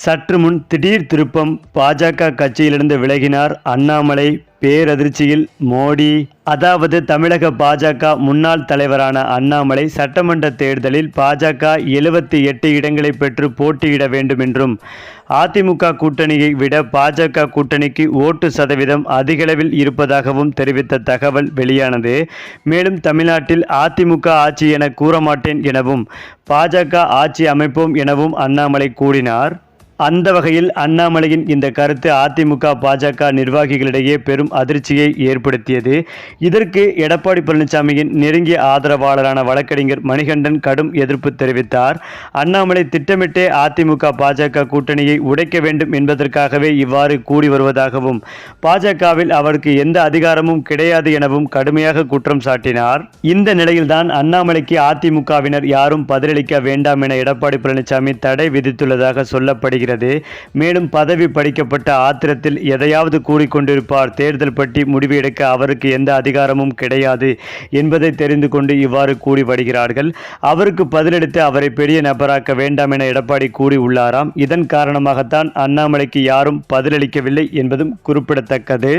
சற்று முன் திடீர் திருப்பம் பாஜக கட்சியிலிருந்து விலகினார் அண்ணாமலை. பேரதிர்ச்சியில் மோடி. அதாவது தமிழக பாஜக முன்னாள் தலைவரான அண்ணாமலை சட்டமன்ற தேர்தலில் பாஜக எழுபத்தி எட்டு இடங்களை பெற்று போட்டியிட வேண்டும் என்றும் அதிமுக கூட்டணியை விட பாஜக கூட்டணிக்கு ஓட்டு சதவீதம் அதிகளவில் இருப்பதாகவும் தெரிவித்த தகவல் வெளியானது. மேலும் தமிழ்நாட்டில் அதிமுக ஆட்சி என கூறமாட்டேன் எனவும் பாஜக ஆட்சி அமைப்போம் எனவும் அண்ணாமலை கூறினார். அந்த வகையில் அண்ணாமலையின் இந்த கருத்து அதிமுக பாஜக நிர்வாகிகளிடையே பெரும் அதிர்ச்சியை ஏற்படுத்தியது. இதற்கு எடப்பாடி பழனிசாமியின் நெருங்கிய ஆதரவாளரான வழக்கறிஞர் மணிகண்டன் கடும் எதிர்ப்பு தெரிவித்தார். அண்ணாமலை திட்டமிட்டே அதிமுக பாஜக கூட்டணியை உடைக்க வேண்டும் என்பதற்காகவே இவ்வாறு கூடி வருவதாகவும் பாஜகவில் அவருக்கு எந்த அதிகாரமும் கிடையாது எனவும் கடுமையாக குற்றம் சாட்டினார். இந்த நிலையில்தான் அண்ணாமலைக்கு அதிமுகவினர் யாரும் பதிலளிக்க வேண்டாம் என எடப்பாடி பழனிசாமி தடை விதித்துள்ளதாக சொல்லப்படுகிறது. மேலும் பதவி படிக்கப்பட்ட ஆத்திரத்தில் எதையாவது கூறிக்கொண்டிருப்பார். தேர்தல் பற்றி முடிவு எடுக்க அவருக்கு எந்த அதிகாரமும் கிடையாது என்பதை தெரிந்து கொண்டு இவ்வாறு கூறி வருகிறார்கள். அவருக்கு பதிலளித்து அவரை பெரிய நபராக்க வேண்டாம் என எடப்பாடி கூறி உள்ளாராம். இதன் காரணமாகத்தான் அண்ணாமலைக்கு யாரும் பதிலளிக்கவில்லை என்பதும் குறிப்பிடத்தக்கது.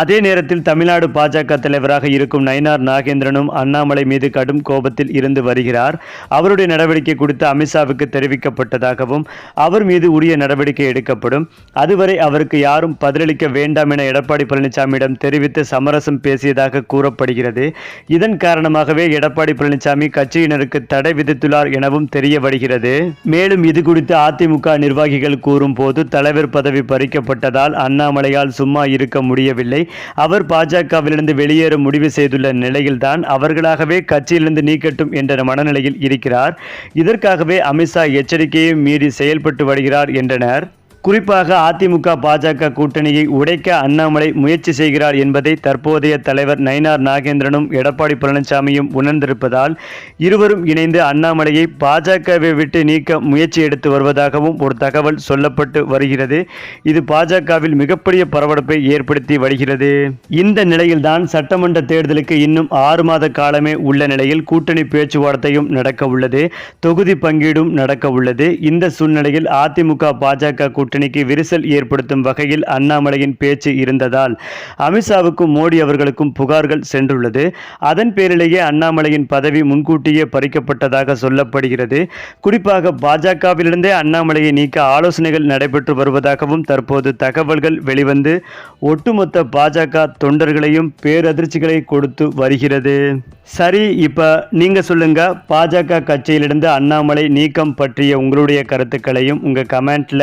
அதே நேரத்தில் தமிழ்நாடு பாஜக தலைவராக இருக்கும் நயினார் நாகேந்திரனும் அண்ணாமலை மீது கடும் கோபத்தில் இருந்து வருகிறார். அவருடைய நடவடிக்கை குறித்து அமித்ஷாவுக்கு தெரிவிக்கப்பட்டதாகவும் அவர் மீது உரிய நடவடிக்கை எடுக்கப்படும். அதுவரை அவருக்கு யாரும் பதிலளிக்க வேண்டாம் என எடப்பாடி பழனிசாமியிடம் தெரிவித்து சமரசம் பேசியதாக கூறப்படுகிறது. இதன் காரணமாகவே எடப்பாடி பழனிசாமி கட்சியினருக்கு தடை விதித்துள்ளார் எனவும் தெரிய வருகிறது மேலும் இது குறித்து அதிமுக நிர்வாகிகள் கூறும் போது தலைவர் பதவி பறிக்கப்பட்டதால் அண்ணாமலையால் சும்மா இருக்க முடியவில்லை. அவர் பாஜகவிலிருந்து வெளியேற முடிவு செய்துள்ள நிலையில்தான் அவர்களாகவே கட்சியிலிருந்து நீக்கட்டும் என்ற மனநிலையில் இருக்கிறார். இதற்காகவே அமித்ஷா எச்சரிக்கையை மீறி செயல்பட்டு வருகிறார் என்றனர். குறிப்பாக அதிமுக பாஜக கூட்டணியை உடைக்க அண்ணாமலை முயற்சி செய்கிறார் என்பதை தற்போதைய தலைவர் நயினார் நாகேந்திரனும் எடப்பாடி பழனிசாமியும் உணர்ந்திருப்பதால் இருவரும் இணைந்து அண்ணாமலையை பாஜகவை விட்டு நீக்க முயற்சி எடுத்து வருவதாகவும் ஒரு தகவல் சொல்லப்பட்டு வருகிறது. இது பாஜகவில் மிகப்பெரிய பரபரப்பை ஏற்படுத்தி வருகிறது. இந்த நிலையில்தான் சட்டமன்ற தேர்தலுக்கு இன்னும் ஆறு மாத காலமே உள்ள நிலையில் கூட்டணி பேச்சுவார்த்தையும் நடக்க உள்ளது தொகுதி பங்கீடும் நடக்க உள்ளது இந்த சூழ்நிலையில் அதிமுக பாஜக கூட்டணிக்கு விரிசல் ஏற்படுத்தும் வகையில் அண்ணாமலையின் பேச்சு இருந்ததால் அமித்ஷாவுக்கும் மோடி அவர்களுக்கும் புகார்கள் சென்றுள்ளது. அதன் பேரிலேயே அண்ணாமலையின் பதவி முன்கூட்டியே பறிக்கப்பட்டதாக சொல்லப்படுகிறது. குறிப்பாக பாஜகவிலிருந்தே அண்ணாமலையை நீக்க ஆலோசனைகள் நடைபெற்று வருவதாகவும் தற்போது தகவல்கள் வெளிவந்து ஒட்டுமொத்த பாஜக தொண்டர்களையும் பேரதிர்ச்சிகளை கொடுத்து வருகிறது. சரி இப்போ நீங்க சொல்லுங்க பாஜக கட்சியிலிருந்து அண்ணாமலை நீக்கம் பற்றிய உங்களுடைய கருத்துக்களையும் உங்க கமெண்ட்ல